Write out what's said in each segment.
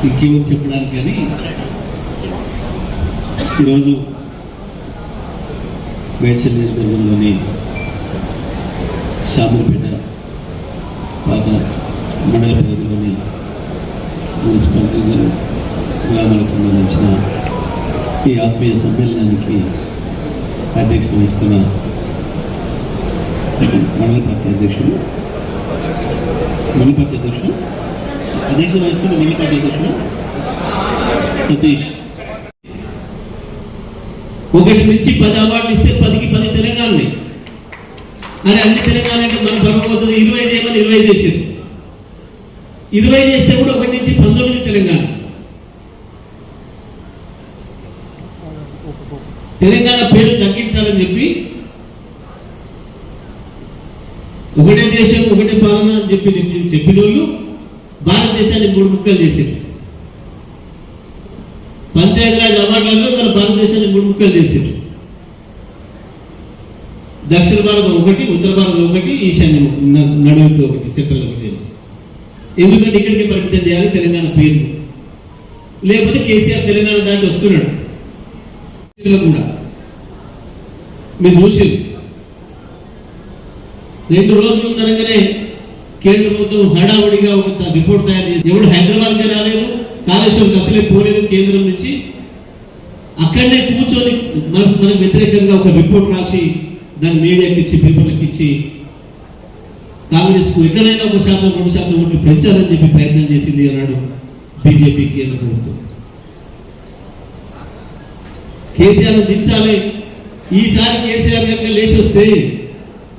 ఇంకేమని చెప్పడానికి కానీ ఈరోజు మేడ్చల్ నియోజకవర్గంలోని షాములపేట పాత మండల పరిధిలోని మున్సిపాలిటీ గ్రామాలకు సంబంధించిన ఈ ఆత్మీయ సమ్మేళనానికి అధ్యక్షత వహిస్తున్న మండల పార్టీ అధ్యక్షుడు మండల పార్టీ అధ్యక్షుడు అధ్యక్షత వహిస్తున్న మండల పార్టీ సతీష్. ఒకటి నుంచి పది అవార్డులు ఇస్తే పదికి పది తెలంగాణనే అరే అన్ని తెలంగాణ అంటే మన పరమపోతుంది ఇరవై చేయమని ఇరవై చేసారు ఇరవై చేస్తే కూడా ఒకటి నుంచి పంతొమ్మిది తెలంగాణ. తెలంగాణ పేరు తగ్గించాలని చెప్పి ఒకటే దేశం ఒకటే పాలన అని చెప్పి చెప్పిన వాళ్ళు భారతదేశాన్ని మూడు ముక్కలు చేసింది. పంచాయతీరాజ్ అవార్డులలో మన భారతదేశాన్ని మూడు ముక్కలు చేసింది. దక్షిణ భారతం ఒకటి ఉత్తర భారత ఒకటి ఈశాన్య న- నడుముకి ఒకటి సెంట్రల్ ఒకటి ఎందుకంటే ఇక్కడికి పరిమితం చేయాలి తెలంగాణ పేరు. లేకపోతే కేసీఆర్ తెలంగాణ దాటి వస్తున్నాడు. కూడా. మీరు చూసి రెండు రోజులు ఉందనగానే కేంద్ర ప్రభుత్వం హడావుడిగా ఒక రిపోర్ట్ తయారు చేసి ఎవడు హైదరాబాద్కి రాలేదు కాళేశ్వరం అసలే పోలేదు కేంద్రం నుంచి. అక్కడనే కూర్చొని మనకు వ్యతిరేకంగా ఒక రిపోర్ట్ రాసి దాన్ని మీడియాకి ఇచ్చి పేపర్లకు ఇచ్చి కాంగ్రెస్కు ఎక్కడైనా ఒక శాతం రెండు శాతం ఓట్లు పెంచాలని చెప్పి ప్రయత్నం చేసింది అన్నాడు బీజేపీ కేంద్ర ప్రభుత్వం. కేసీఆర్ను దించాలి. ఈసారి కేసీఆర్ కనుక లేచి వస్తే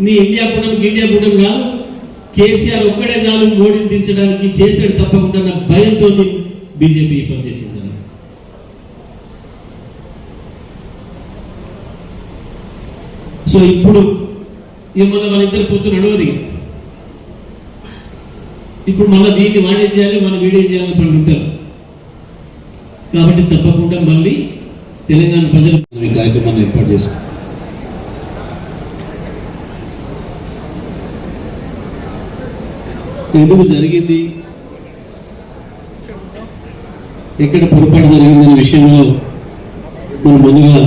నీ ఇండియా కూటమికి ఇండియా కూటమి కాదు కేసీఆర్ ఒక్కడే చాలు మోడీని దించడానికి చేసినట్టు తప్పకుండా నా భయంతో బీజేపీ పనిచేసింది సో ఇప్పుడు ఏమన్నా వాళ్ళిద్దరు పొత్తు నడవది ఇప్పుడు మళ్ళీ వీడిని వాడేం చేయాలి మన వీడేం చేయాలని పని ఉంటారు. కాబట్టి తప్పకుండా మళ్ళీ తెలంగాణ ప్రజలు కార్యక్రమాన్ని ఏర్పాటు చేసుకుంటాం ఎందుకు జరిగింది? ఎక్కడ పొరపాటు జరిగిందనే విషయంలో మనం ముందుగా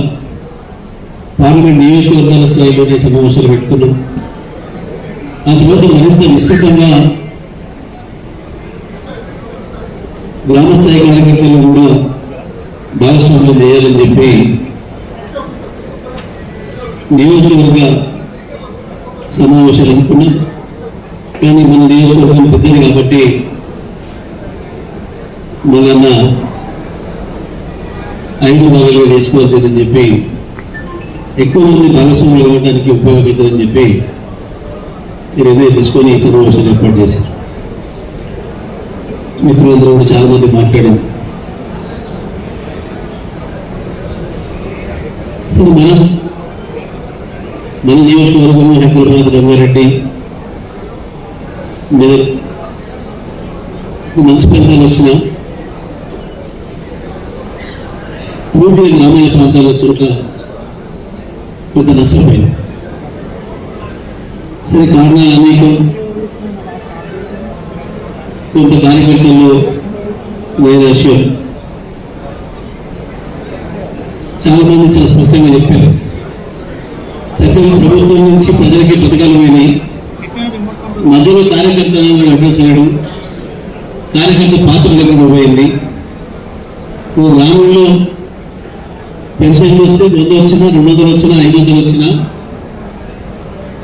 పార్లమెంట్ నియోజకవర్గాల స్థాయిలోనే సమావేశాలు పెట్టుకున్నాం. ఆ తర్వాత మరింత విస్తృతంగా గ్రామ స్థాయి కార్యకర్తలు కూడా భాగస్వామ్యం చేయాలని చెప్పి నియోజకవర్గ సమావేశాలు అనుకున్నాం. కానీ మన నియోజకవర్గం పెద్దది కాబట్టి మళ్ళన్న ఐదు భాగాలుగా చేసుకోవద్దని చెప్పి ఎక్కువ మంది భాగస్వాములు ఇవ్వడానికి ఉపయోగపడుతుందని చెప్పి నిర్ణయం తీసుకొని ఈ సమావేశాన్ని ఏర్పాటు చేశారు. మిత్రులందరూ కూడా చాలా మంది మాట్లాడారు. అసలు మనం మన నియోజకవర్గంలో హైదరాబాద్ రంగారెడ్డి మెదక్ మంచి వచ్చిన పూర్తిగా గ్రామీణ ప్రాంతాల చోట్ల కొంత నష్టపోయింది సరే కారణాలు అనేకం కొంత కార్యకర్తల్లో నైరాశ్యం చాలా మంది చాలా స్పష్టంగా చెప్పారు. చక్కగా ప్రభుత్వం నుంచి ప్రజలకి పథకాలు పోయినాయి. మధ్యలో కార్యకర్త అడ్రస్ చేయడం కార్యకర్త పాత్ర లేకుండా పోయింది. ఓ గ్రామంలో పెన్షన్ వస్తే వంద వచ్చినా రెండు వందలు వచ్చినా ఐదు వందలు వచ్చినా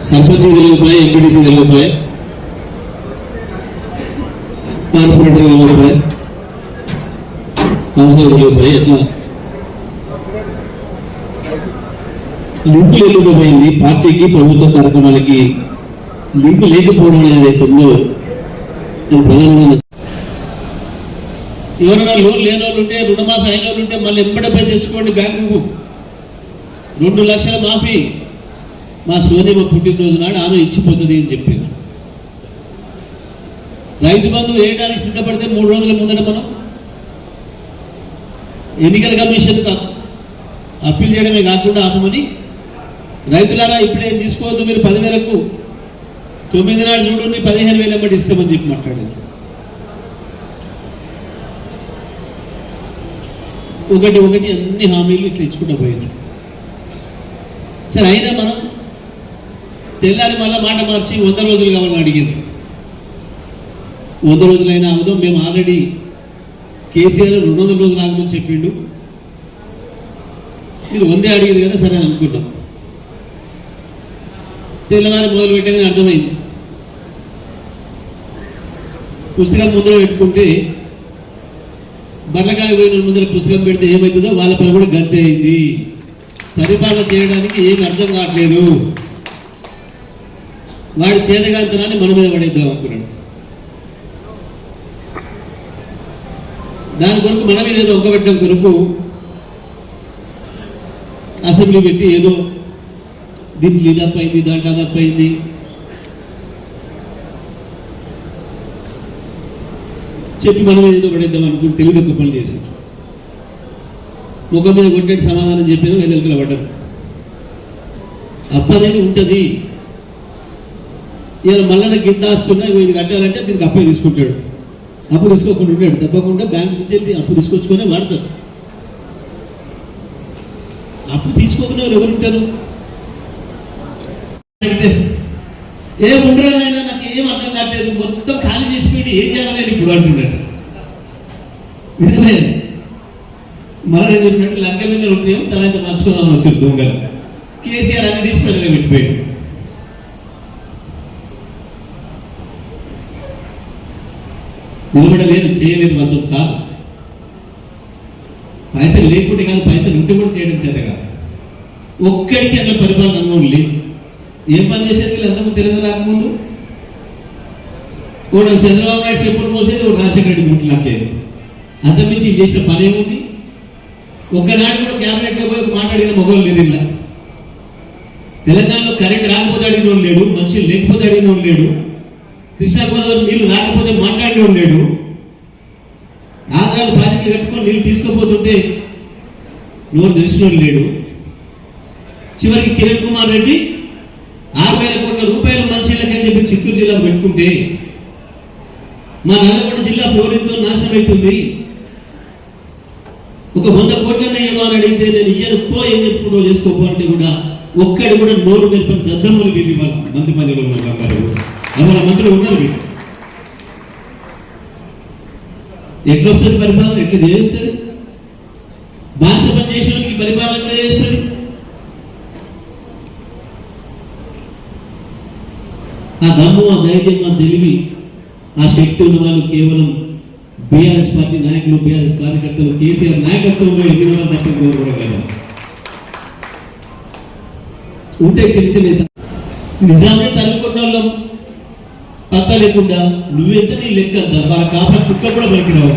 సర్పంచ్ తెలియకపోయి ఎంపీటీసీ తెలియకపోయి కార్పొరేటర్ తెలియకపోయి కౌన్సిలర్ తెలియకపోయి ఎట్లా? లింకులు వెళ్ళిపోయింది పార్టీకి ప్రభుత్వ కార్యక్రమాలకి లింకు లేకపోవడం అనేది ఏదైతే ప్రధానంగా ఎవరైనా లోన్ లేని వాళ్ళు ఉంటే రుణమాఫీ అయిన వాళ్ళు ఉంటే మళ్ళీ ఎంబడపై తెచ్చుకోండి బ్యాంకుకు. రెండు లక్షల మాఫీ. మా సోదరి పుట్టినరోజు నాడు ఆమె ఇచ్చిపోతుంది అని చెప్పింది. రైతు బంధు వేయడానికి సిద్ధపడితే మూడు రోజుల ముందట మనం ఎన్నికల కమిషన్ అప్పీల్ చేయడమే కాకుండా ఆపమని రైతులారా ఇప్పుడే తీసుకోవద్దు మీరు పదివేలకు తొమ్మిది నాడు చూడండి పదిహేను వేలు ఎమ్మటి ఇస్తామని చెప్పి మాట్లాడారు ఒకటి ఒకటి అన్ని హామీలు ఇట్లా ఇచ్చుకుంటూ పోయారు సరే అయినా మనం తెల్లారి మళ్ళీ మాట మార్చి వంద రోజులు కావాలని అడిగింది వంద రోజులైనా అవదో మేము ఆల్రెడీ కేసీఆర్ రెండు వందల రోజులు ఆగమని చెప్పిండు. మీరు వందే అడిగారు కదా సరే అని తెల్లవారి మొదలు పెట్టగానే అర్థమైంది. పుస్తకం ముందర పెట్టుకుంటే బర్లకాయ పోయిన ముందర పుస్తకం పెడితే ఏమవుతుందో వాళ్ళ పని కూడా గంతే అయింది. పరిపాలన చేయడానికి ఏమి అర్థం కావట్లేదు. వాడు చేతగాంతనాన్ని మన మీద పడేద్దాం అనుకున్నాడు. దాని కొరకు మన మీద ఏదో ఒక్కబెట్టడం కొరకు అసెంబ్లీ పెట్టి ఏదో దీనికి ఇది అప్పయింది దాంట్లో అది చెప్పి మనం ఏదో పడేద్దాం అనుకుని తెలివి తక్కువ పని చేశారు ముఖం మీద కొట్టేటి సమాధానం చెప్పిన వెళ్ళెలకలు పడ్డారు. అప్పు అనేది ఉంటుంది. ఇలా మళ్ళీ గిద్దాస్తున్నా ఇది కట్టాలంటే దీనికి అప్పే తీసుకుంటాడు. అప్పు తీసుకోకుండా ఉంటాడు. తప్పకుండా బ్యాంక్ నుంచి వెళ్ళి అప్పు తీసుకొచ్చుకొని వాడతాడు. అప్పు తీసుకోకుండా వాళ్ళు ఎవరు ఉంటారు? పెడితే. ఏ ఉండరా నాకు ఏం అర్థం కావట్లేదు. మొత్తం ఖాళీ చేసి పెట్టి ఏం చేయాలని ఇప్పుడు అంటున్నాడు. నిజమే మళ్ళీ నేను చెప్పినట్టు లంక మీద ఉంటాయేమో తర్వాత మర్చిపోదామని వచ్చారు దొంగలు కేసీఆర్ అన్ని తీసి ప్రజలు పెట్టిపోయాడు. నిలబడలేదు చేయలేదు బంధం కాదు. పైసలు లేకుంటే కాదు పైసలు ఉంటే కూడా చేయడం చేత కాదు. ఒక్కడికి అట్లా పరిపాలన అనుభవం లేదు. ఏం పని చేసేది వీళ్ళు? ఎంతమంది తెలుగు రాకముందు? ఒకడు చంద్రబాబు నాయుడు చెప్పులు మోసేది ఒక రాజశేఖర రెడ్డి గుంట్లు లాక్కేది అంతమించి చేసిన పని ఏముంది? ఒక్కనాడు కూడా క్యాబినెట్ పోయి మాట్లాడిన మగవాళ్ళు లేదు ఇలా తెలంగాణలో కరెంట్ రాకపోతే అడిగినోడు లేడు మనుషులు లేకపోతే అడిగినోడు లేడు కృష్ణా గోదావరి నీళ్ళు రాకపోతే మాట్లాడినోడు లేడు. ఆంధ్రాలు ప్రాజెక్టులు కట్టుకొని నీళ్ళు తీసుకుపోతుంటే నోరు తెలిసినోడు లేడు. చివరికి కిరణ్ కుమార్ రెడ్డి ఆరు వేల కోట్ల రూపాయలు మనుషులకని చెప్పి చిత్తూరు జిల్లా పెట్టుకుంటే మా నల్లగొండ జిల్లా పౌరులతో నాశనం అవుతుంది. ఒక వంద కోట్లనే ఇవ్వాలని అడిగితే నేను ఇయ్యను పో ఏం చెప్పుకుంటూ చేసుకోపో అంటే కూడా ఒక్కడు కూడా నోరు వెళ్ళిపోయిన దద్దమ్మలు వీళ్ళు మంత్రి మధ్యలో ఉన్నారు ఎవరి మంత్రులు ఉన్నారు వీళ్ళు. ఎట్లా వస్తుంది పరిపాలన? ఎట్లా చేస్తుంది బానిస పని చేసేవానికి పరిపాలన ఎట్లా చేస్తుంది ఆ దమ్ము ఆ ధైర్యం ఆ తెలివి ఆ శక్తి ఉన్న వాళ్ళు కేవలం బీఆర్ఎస్ పార్టీ నాయకులు బీఆర్ఎస్ కార్యకర్తలు కేసీఆర్ నాయకత్వంలో ఎదిగిన తప్ప ఉంటే చిన్న చిన్న నిజాన్ని నిజామే తరుముకున్న వాళ్ళం పత్తా లేకుండా నువ్వెంత నీ లెక్క వాళ్ళ కాపా కుక్క కూడా పలికిరావు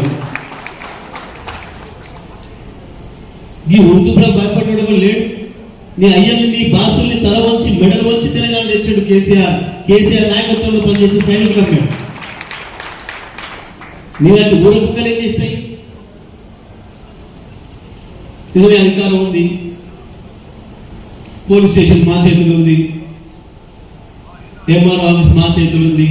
ఈ ఉర్దూ కూడా భయపడడం లేడు? నీ అయ్యని నీ బాసుల్ని తల వంచి మెడలు వంచి తెలంగాణ తెచ్చాడు కేసీఆర్. కేసీఆర్ నాయకత్వంలో పనిచేసే సైనికులకు మేము నీలాంటి ఊర కుక్కలు ఏం చేస్తాయి? నిజమే అధికారం ఉంది. పోలీస్ స్టేషన్ మా చేతులు ఉంది. ఎంఆర్ఓ ఆఫీస్ మా చేతులు ఉంది.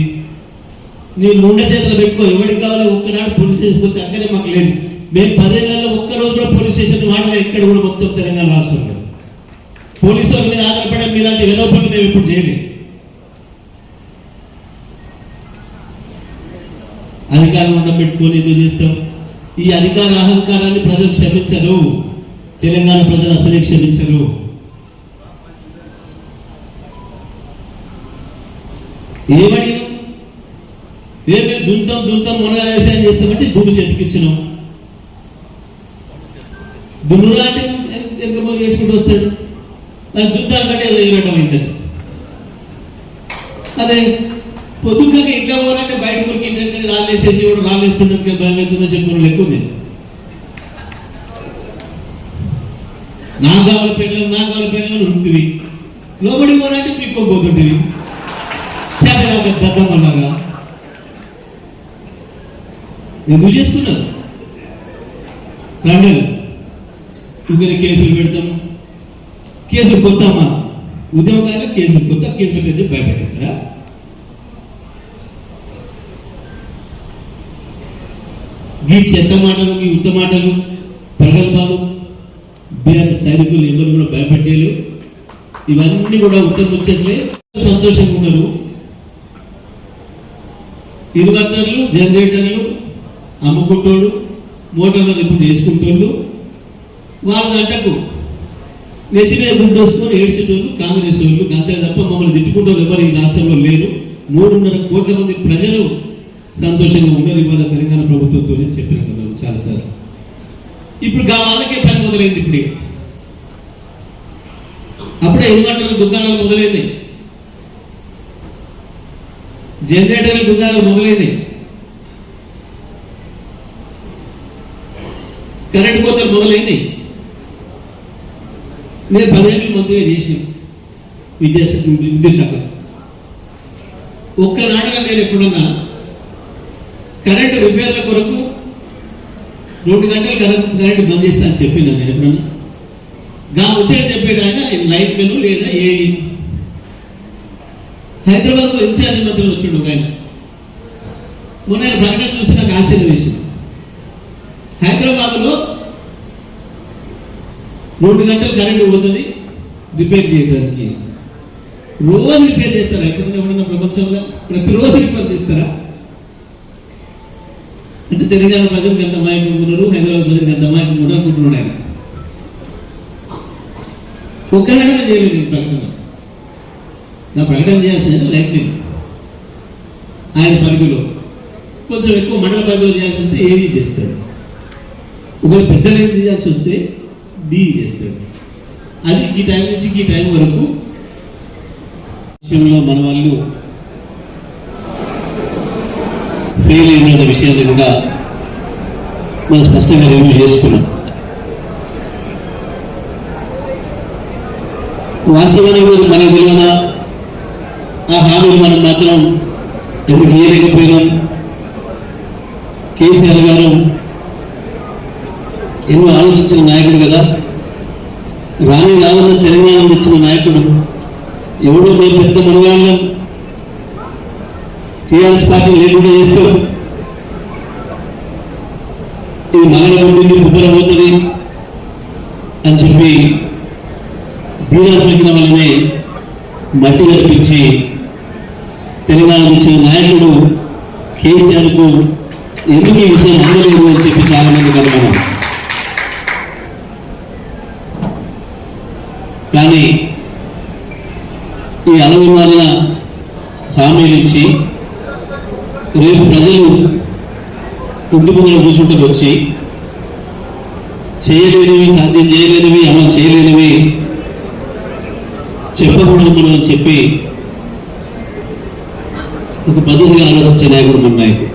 నేను నుండే చేతులు పెట్టుకో. ఎవరికి కావాలి ఒక్కనాడు పోలీస్ స్టేషన్కి వచ్చి అక్కడే మాకు లేదు. మేము పదేళ్ళలో ఒక్కరోజు కూడా పోలీస్ స్టేషన్ వాడలే. ఇక్కడ కూడా మొత్తం తెలంగాణ రాష్ట్రంలో. పోలీసు వాళ్ళ మీద ఆధారపడే మీలాంటి విధవ పనులు మేము ఇప్పుడు చేయలేము. అధికారం ఉండబెట్టుకొని ఎందుకు చేస్తాం? ఈ అధికార అహంకారాన్ని ప్రజలు క్షమించరు. తెలంగాణ ప్రజలు అసలే క్షమించరు. ఏమడి ఏమే దుంతం దుంతం మునగా వ్యవసాయం చేస్తామంటే భూమి చేతికిచ్చినాం దున్నురా అంటే ఎంత చేసుకుంటూ వస్తాడు. అది దుంతాలు కంటే ఎగరటం ఇంతటి అదే పొద్దుగా ఇంకా పోవాలంటే ఇంటి రాళ్ళేసేసి కూడా రాళ్ళేస్తున్నట్టుగా భయం అవుతుందో చెప్పిన ఎక్కువ ఉంది? నా కావాలి పెళ్ళం నా కావాలి పెళ్ళం ఉంటుంది లోబడి పోవాలంటే పీక్కోపోతుంటుంది చేతగాక దద్దం అన్నాగా ఎందుకు చేసుకున్నారు రండి ఇంకొన్ని కేసులు పెడతాం. కేసులు కొత్త అమ్మా ఉద్యమకారులు కేసులు కొత్త కేసులు తెచ్చి భయపెట్టిస్తారా? ఈ చెత్త మాటలు ఈ ఉత్త మాటలు ప్రగల్భాలు బీఆర్ఎస్ సైనికులు ఎవరు కూడా భయపెట్టేలు ఇవన్నీ కూడా ఉత్తర ముచ్చట్లే. సంతోషంగా ఉన్నారు. ఇన్వర్టర్లు జనరేటర్లు అమ్ముకుంటోళ్ళు మోటార్లు ఇప్పుడు చేసుకుంటోళ్ళు వాళ్ళ గంటకు నెత్తి మీద గుడ్డు ఏడ్చేటోళ్ళు కాంగ్రెస్ వాళ్ళు. అంతే తప్ప మమ్మల్ని తిట్టుకుంటూ ఎవరు ఈ రాష్ట్రంలో లేరు. మూడున్నర కోట్ల మంది ప్రజలు సంతోషంగా ఉన్నారు ఇవాళ తెలంగాణ ప్రభుత్వంతో చెప్పాను కదా చాలాసార్లు ఇప్పుడు గా వాళ్ళకే పని మొదలైంది ఇప్పుడు. అప్పుడే ఇన్వర్టర్ల దుకాణాలు మొదలైంది. జనరేటర్ల దుకాణాలు మొదలైంది. కరెంట్ కోతలు మొదలైంది. నేను పదిహేను మంత్రిగా చేసి విద్యాశాఖ ఒక్క నాటకం నేను ఎప్పుడన్నా కరెంటు రిపేర్ల కొరకు రెండు గంటలు కరెంట్ బంద్ చేస్తా అని నేను ఎప్పుడన్నా? గా వచ్చాడు చెప్పాడు ఆయన లైట్ మెను లేదా ఏ హైదరాబాద్లో ఇన్ఛార్జ్ మంత్రులు వచ్చిండు ఒక ఆయన. మొన్న ఆయన ప్రకటన చూస్తే నాకు ఆశ్చర్యం వేసింది. హైదరాబాద్లో రెండు గంటలు కరెంటు పోతుంది రిపేర్ చేయడానికి. రోజు రిపేర్ చేస్తారా? ఎప్పుడైనా ఎవరన్నా ప్రపంచంలో? ప్రతిరోజు రిపేర్ చేస్తారా? తెలంగాణ ప్రజలకు ఎంత అమాయకంగా ఉన్నారు హైదరాబాద్ ప్రజలకు ఎంత అమాయకంగా ఉన్నారు అనుకుంటున్నాడు ఆయన. ఒక్కనాడనే చేయలేదు ఈ ప్రకటన. నా ప్రకటన చేయాల్సిన లైక్ నేను. ఆయన పరిధిలో కొంచెం ఎక్కువ మండల పరిధిలో చేయాల్సి వస్తే ఏది చేస్తాడు? ఒకవేళ పెద్ద లైన్ చేయాల్సి వస్తే డి చేస్తాడు. అది ఈ టైం నుంచి ఈ టైం వరకు విషయంలో మన వాళ్ళు ఫెయిల్ అయిన విషయాన్ని కూడా మనం స్పష్టంగా రివ్యూ చేసుకున్నాం. వాస్తవానికి మీరు మనకు తెలియదా? ఆ హామీలు మనం మాత్రం ఎందుకు ఇయ్యలేకపోయినాం? కేసీఆర్ గారు ఎన్నో ఆలోచించిన నాయకుడు కదా. రాని రావన్న తెలంగాణ తెచ్చిన నాయకుడు. ఎవడో మేము పెద్ద మనగాళ్ళం. టీఆర్ఎస్ పార్టీ లేకుండా చేస్తూ. ఇది మగల ఉంటుంది బుద్ధులు పోతుంది అని చెప్పి దీనా పలికిన వల్లనే మట్టి కల్పించి తెలంగాణ వచ్చిన నాయకుడు కేసీఆర్కు ఎందుకు ఈ విషయం అందలేదు అని చెప్పి చాలా మంది కనుగొన్నాం కానీ ఈ అలవి మారిన హామీలు ఇచ్చి రేపు ప్రజలు కూర్చుంటకు వచ్చి చేయలేనివి సాధ్యం చేయలేనివి అమలు చేయలేనివి చెప్పకూడదు మనం అని చెప్పి ఒక పద్ధతిగా ఆలోచించే నాయకుడు మన నాయకుడు.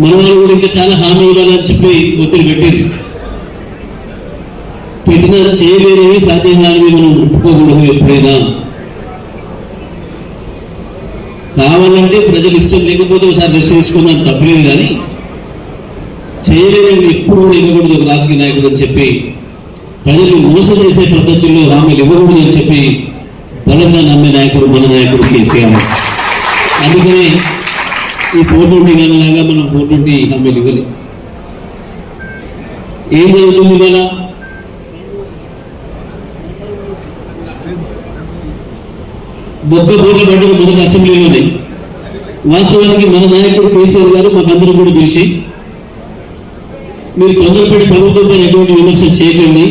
మన వాళ్ళు కూడా ఇంకా చాలా హామీ ఇవ్వాలని చెప్పి ఒత్తిడి పెట్టింది. పెట్టిన చేయలేనివి సాధ్యం కానివి మనం ఒప్పుకోకూడదు ఎప్పుడైనా. కావాలంటే ప్రజలు ఇష్టం లేకపోతే ఒకసారి రెస్ట్ తీసుకున్నాను తప్పలేదు కానీ చేయలేదని ఎప్పుడు కూడా ఇవ్వకూడదు ఒక రాజకీయ నాయకుడు అని చెప్పి ప్రజలు మోసం చేసే పద్ధతుల్లో హామీలు ఇవ్వకూడదు అని చెప్పి బలంగా నమ్మే నాయకుడు మన నాయకుడు కేసీఆర్. అందుకనే ఈ ఫోర్ ట్వంటీ లాగా మనం ఫోర్ ట్వంటీ హామీలు ఇవ్వలేదు ఏం జరుగుతుంది ఇవాళ? బొగ్గ బోర్ల పడ్డలు మొదటి అసెంబ్లీలోనే వాస్తవానికి మన నాయకుడు కేసీఆర్ గారు మాకందరూ కూడా పిలిచి మీరు తొందరపడి ప్రభుత్వంపై ఎటువంటి విమర్శ చేయకండి.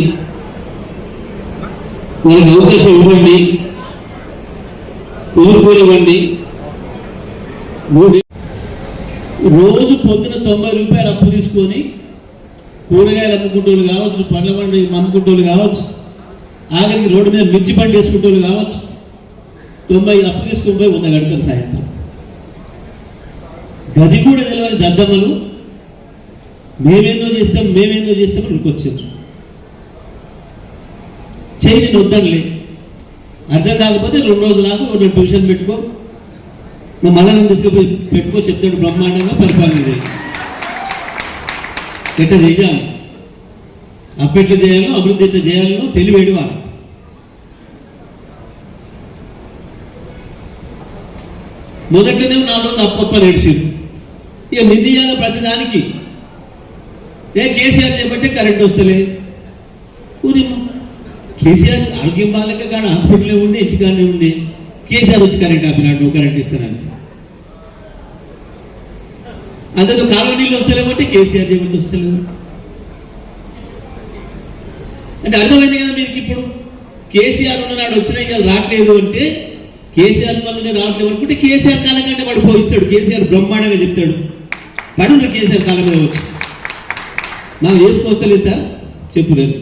వాళ్ళకి అవకాశం ఇవ్వండి. ఊరుకోనివ్వండి. రోజు పొద్దున తొంభై రూపాయలు అప్పు తీసుకొని కూరగాయలు అమ్ముకుంటూ కావచ్చు పండ్ల బండి అమ్ముకుంటూ కావచ్చు ఆఖరికి రోడ్డు మీద మిర్చి పండు వేసుకుంటూ కావచ్చు తొంభై అప్పు తీసుకొని పోయి వంద కడతారు సాయంత్రం. గది కూడా తెలియని దద్దమ్మలు మేమేందో చేస్తాం మేమేందో చేస్తాం ఇక్కడికి చేయి నేను వద్దానులే అర్థం కాకపోతే రెండు రోజులు నేను ట్యూషన్ పెట్టుకో. మా మదనం తీసుకుపోయి పెట్టుకో చెప్తాడు బ్రహ్మాండంగా పరిపాలన చేయి ఎట్ట చేయాలి? అప్పెట్ల చేయాలో అభివృద్ధి ఎట్లా చేయాలో తెలివేడు వాళ్ళు మొదట్లోనే నాలుగు రోజులు అప్పప్ప నేర్చారు ఇక నిర్ణయాలు ప్రతిదానికి ఏ కేసీఆర్ చేపట్టే కరెంట్ వస్తలే. ఊరి కేసీఆర్ ఆరోగ్యం బాగాలేక కాడ హాస్పిటల్లో ఉండి ఇంటికాడనే ఉండి కేసీఆర్ వచ్చి కరెంట్ ఆపినాడు నువ్వు కరెంట్ ఇస్తానంటే. అదే కాలువ నీళ్ళు వస్తలేమంటే కేసీఆర్ చేయమంటే వస్తలేవు అంటే అర్థమైంది కదా మీకు ఇప్పుడు కేసీఆర్ ఉన్న నాడు వచ్చినా ఇవాళ రావట్లేదు అంటే కేసీఆర్ వల్లనే రావట్లేదు అనుకుంటే కేసీఆర్ కాలం కంటే వాడు పోయిస్తాడు. కేసీఆర్ బ్రహ్మాండంగా చెప్తాడు. పడు కేసీఆర్ కాలం మీద వచ్చి. నాకు వేసుకొస్తలేదు సార్ చెప్పు నేను.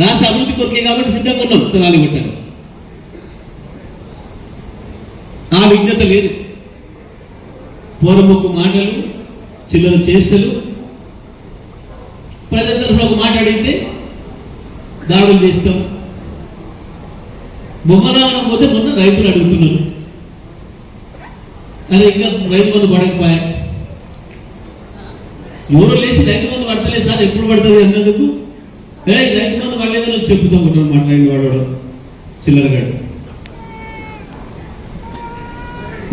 రాష్ట్ర అభివృద్ధి కొరకే కాబట్టి సిద్ధంగా ఉన్నాం సలాలు కొట్టాను ఆ విజ్ఞత లేదు. పూర్వముక్కు మాటలు చిల్లర చేష్టలు. ప్రజల తరఫున ఒక మాట అడిగితే దాడులు చేస్తాం. బొమ్మరావడం పోతే మొన్న రైతులు అడుగుతున్నారు. అరే ఇంకా రైతు మందు పడకపోయా? ఎవరు లేచి రైతు మందు పడతలే సార్ ఎప్పుడు పడుతుంది అన్నందుకు? ఏ రైతు మందు పడలేదని చెప్పుతాం ఉంటాడు మాట్లాడిన వాడు చిల్లరగాడు.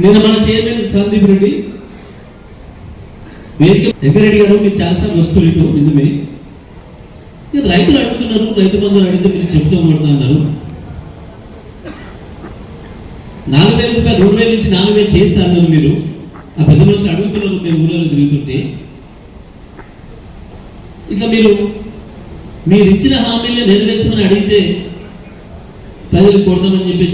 నేను మన చైర్మన్ సందీప్ రెడ్డి వేదిక వెంకరెడ్డి గారు మీరు చాలాసార్లు వస్తున్నారు నిజమే. రైతులు అడుగుతున్నారు రైతు బంధువులు అడిగితే మీరు చెప్తూ కొడుతున్నారు నాలుగు వేల రూపాయలు రెండు వేల నుంచి నాలుగు వేలు చేస్తారు అన్నారు మీరు. ఆ పెద్ద మనుషులు అడుగుతున్నారు మేము ఊళ్ళో తిరుగుతుంటే. ఇట్లా మీరు మీరు ఇచ్చిన హామీలు నెరవేర్చమని అడిగితే ప్రజలు కొడతామని చెప్పేసి